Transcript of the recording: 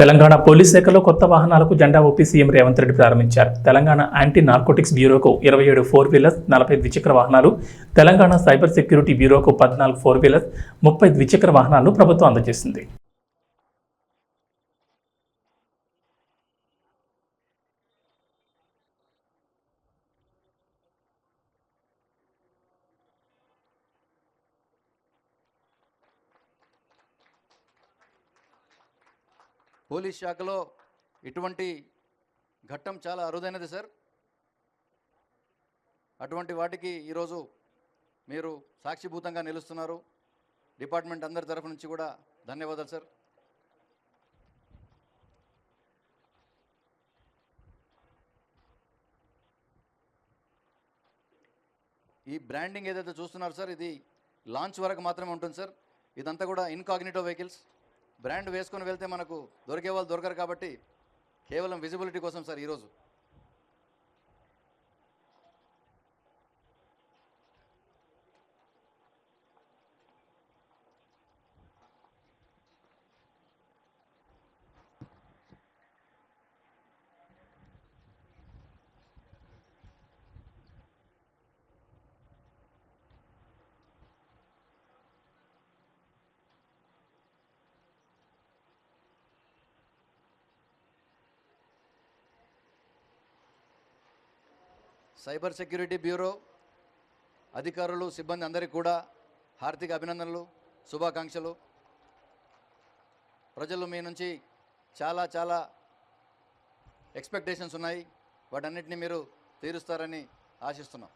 Telangana police శాఖలో కొత్త వాహనాలకు జెండా ఊపి సీఎం రేవంత్ రెడ్డి ప్రారంభించారు. తెలంగాణ యాంటీ నార్కోటిక్స్ బ్యూరోకు ఇరవై ఏడు ఫోర్ వీలర్స్ నలభై ద్విచక్ర వాహనాలు తెలంగాణ సైబర్ సెక్యూరిటీ బ్యూరోకు పద్నాలుగు ఫోర్ వీలర్స్ ముప్పై ద్విచక్ర వాహనాలను ప్రభుత్వం అందజేసింది. పోలీస్ శాఖలో ఇటువంటి ఘట్టం చాలా అరుదైనది సార్. అటువంటి వాటికి ఈరోజు మీరు సాక్షిభూతంగా నిలుస్తున్నారు. డిపార్ట్మెంట్ అందరి తరఫు నుంచి కూడా ధన్యవాదాలు సార్. ఈ బ్రాండింగ్ ఏదైతే చూస్తున్నారు సార్ ఇది లాంచ్ వరకు మాత్రమే ఉంటుంది సార్. ఇదంతా కూడా ఇన్కాగ్నిటో వెహికల్స్. బ్రాండ్ వేసుకొని వెళ్తే మనకు దొరికే వాళ్ళు దొరకరు కాబట్టి కేవలం విజిబిలిటీ కోసం సార్ ఈరోజు. సైబర్ సెక్యూరిటీ బ్యూరో అధికారులు సిబ్బంది అందరికీ కూడా హార్దిక అభినందనలు శుభాకాంక్షలు. ప్రజలు మీ నుంచి చాలా చాలా ఎక్స్పెక్టేషన్స్ ఉన్నాయి. వాటన్నిటిని మీరు తీరుస్తారని ఆశిస్తున్నాం.